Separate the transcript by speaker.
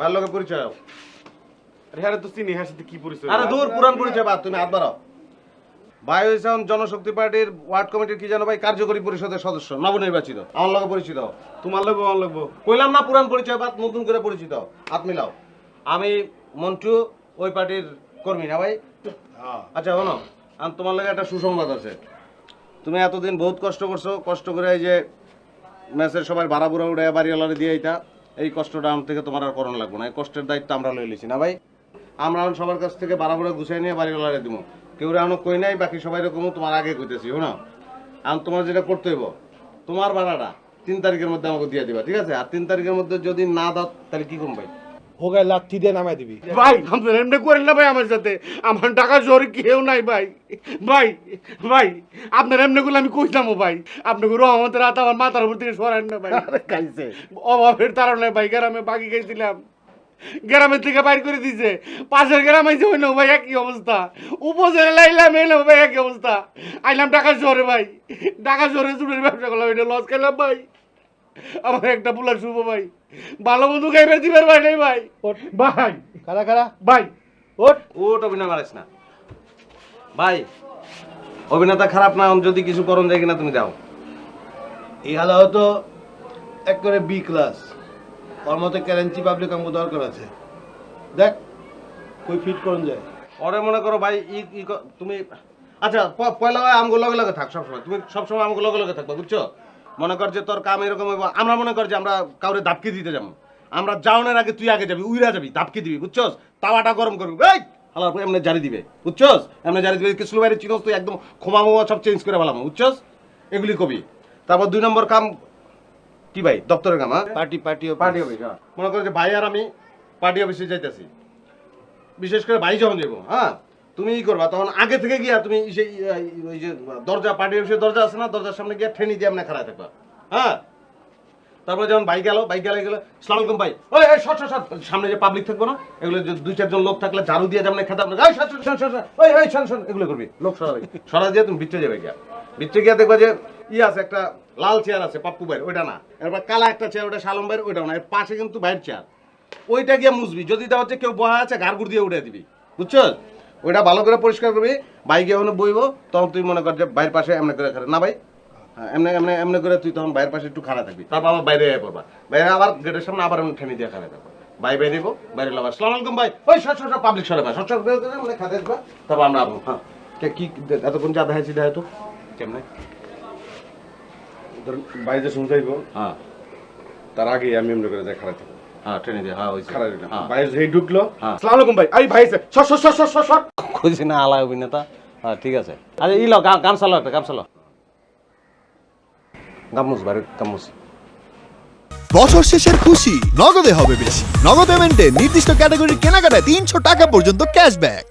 Speaker 1: ভালো লোকের পরিচয় হও।
Speaker 2: আরে হ্যাঁ তো চিনি হ্যাঁ সাথে কি পরিচয়?
Speaker 1: আরে দূর পুরান পরিচয় বাদ তুমি হাত বাড়াও। ভাই হয়েছে এখন জনশক্তি পার্টির ওয়ার্ড কমিটির কি জানো ভাই কার্যকরী পরিষদের সদস্য নবনির্বাচিত। আমার লগে পরিচিত।
Speaker 2: তোমার লাগবো আমার লাগবো
Speaker 1: কইলাম না পুরান পরিচয় বাদ নতুন করে পরিচিত হাত মিলাও। আমি মন্টু ওই পার্টির কর্মী না ভাই? আচ্ছা শোনো আর তোমার লাগে একটা সুসংবাদ আছে। তুমি এতদিন বহুত কষ্ট করছ কষ্ট করে এই যে ম্যাচের সবাই ভাড়া বুড়া উড়ে বাড়িওয়ালারে দিয়ে এইটা এই কষ্টটা আমার থেকে তোমার আর করণ লাগবে না। এই কষ্টের দায়িত্ব আমরা লই লিছি না ভাই? আমরা এখন সবার কাছ থেকে ভাড়া বুড়া গুছাই নিয়ে বাড়িওয়ালারে দিব কেউ এখনও কই নাই, বাকি সবাই রকম তোমার আগে কইতেছি, শোনো? আমি তোমার যেটা করতে হইব, তোমার ভাড়াটা তিন তারিখের মধ্যে আমাকে দিয়ে দিবা, ঠিক আছে? আর তিন তারিখের মধ্যে যদি না দাও, তাহলে কি কম ভাই?
Speaker 3: হোগায় লাথি দিয়ে নামাই দিবি।
Speaker 2: ভাই আপনার এমনি করেন না ভাই আমার সাথে। আমার টাকা জোর কেউ নাই ভাই। ভাই ভাই আপনার এমনি করলে আমি কইতাম ভাই। আপনি করে রহমতের হাত আমার মাথার উপর থেকে সরান না ভাই।
Speaker 1: খাইছে।
Speaker 2: অভাবের তারণে ভাই গ্রামে বাকি গেছিলাম গ্রামের থেকে বাইর করে দিছে। পাশের গ্রাম আইছে ওই ভাই একই অবস্থা। উপজেলা লাইলাম এলো ভাই একই অবস্থা। আইলাম টাকা জোরে ভাই। টাকা জোরে চুরের ব্যবসা করলাম এটা লস খাইলাম ভাই। আমার একটা বুলার শুভ ভাই। ভালো বন্ধু খাইবে দিবেন ভাই নাই ভাই। ভাই।
Speaker 3: কারা কারা
Speaker 2: ভাই।
Speaker 3: ওট
Speaker 1: ওট অভিনয় মারিস না। ভাই অভিনেতা খারাপ না যদি কিছু করণ যায় কিনা তুমি দাও।
Speaker 3: এই হালা হয়তো এক করে বি ক্লাস ওর মতো ক্যারেন্সি পাবলিক আমাকে দরকার আছে। দেখ কই ফিট করুন যায়।
Speaker 1: ওরে মনে করো ভাই ই তুমি আচ্ছা পয়লা হয় আমগুলো লগে লগে থাক সবসময়। তুমি সবসময় আমগুলো লগে লগে থাকবা বুঝছ? মনে কর যে তোর কাম এরকম হইব আমরা মনে কর যে আমরা কাউরে দাপকি দিতে যাব। আমরা যাওনের আগে তুই আগে যাবি উইরা যাবি দাপকি দিবি বুঝছস? তাওয়াটা গরম করবি। এই হালার পরে এমনি জারি দিবে বুঝছস? এমনি জারি দিবে কিছু বাইরে চিনস তুই একদম খোমা মোমা সব চেঞ্জ করে ফেলাম বুঝছস? এগুলি কবি। তারপর দুই নম্বর কাম কি ভাই? দপ্তরের কাম হ্যাঁ?
Speaker 3: পার্টি পার্টি
Speaker 1: পার্টি অফিস হ্যাঁ। মনে করো যে ভাই আর আমি পার্টি অফিসে যাইতেছি। বিশেষ করে ভাই যখন যাব হ্যাঁ? তুমি ই করবা, তখন আগে থেকে গিয়া তুমি ওই যে দরজা পার্টি অফিসের দরজা আছে না, দরজার সামনে গিয়া ঠেনি দিয়ে আপনি থাকবা। হ্যাঁ? তারপরে যখন বাইক গেল, বাইক গেলে গেলে সালাম আলাইকুম ভাই ওই, এই শট শট সামনে যে পাবলিক থাকব না, এগুলো যে দুই চারজন লোক থাকলে ঝাড়ু দিয়ে যেমন খেতে আপনার, এই শট শট ওই, এই শোন শোন এগুলো করবি। লোক সরাবি সরা দিয়ে তুমি বিচ্ছে যাবে গিয়া। বিচ্ছে গিয়া দেখবা যে ই আছে, একটা লাল চেয়ার আছে, পাপ্পু ভাইয়ের, ওইটা না। এরপর কালা একটা চেয়ার ওটা শালম ভাইয়ের, ওইটাও না। এর পাশে কিন্তু ভাইয়ের চেয়ার ওইটা গিয়ে মুসবি যদি দেওয়া হচ্ছে কেউ বহা আছে, ঘাড় গুড় দিয়ে উঠে দিবি। বুঝছ? ওইটা ভালো করে পরিষ্কার করবি বাইকে ওখানে বইব তখন তুই মনে কর যে বাইরের পাশে এমনি করে খাড়া। না ভাই? হ্যাঁ, এমনি এমনি এমনি করে তুই তখন বাইরের পাশে একটু খারাপ থাকবি। তারপর আবার বাইরে পড়বা। বাইরে আবার গেটের সামনে আবার এমনি ঠেনি দিয়ে থাকব। ভাই বাইরে দিব বাইরে লাবার সালাম আলাইকুম ভাই। ওই সর সর পাবলিক সরে ভাই সর সর মানে খাতে তারপর আমরা আবো হ্যাঁ। কে কি এতক্ষণ যা দেখাইছি দেখাই তো। কেমনে?
Speaker 2: ধরুন বাইরে শুনতে যাইব
Speaker 1: হ্যাঁ।
Speaker 2: তার আগে আমি এমনি করে খারাপ থাকব।
Speaker 1: হ্যাঁ ট্রেনে দিয়ে হ্যাঁ ওই
Speaker 2: খারাপ দিলাম
Speaker 1: হ্যাঁ।
Speaker 2: বাইরে যেই ঢুকলো
Speaker 1: হ্যাঁ।
Speaker 2: সালাম আলাইকুম ভাই। আই ভাই সর সর সর সর সর সর।
Speaker 1: খুঁজছি না আলা অভিনেতা। হ্যাঁ ঠিক আছে। আরে ই লো চালো একটা গামছা গামুস বাড়ি গামুস।
Speaker 4: বছর শেষের খুশি নগদে হবে বেশি। নগদ পেমেন্টে নির্দিষ্ট ক্যাটাগরির কেনাকাটায় তিনশো টাকা পর্যন্ত ক্যাশব্যাক।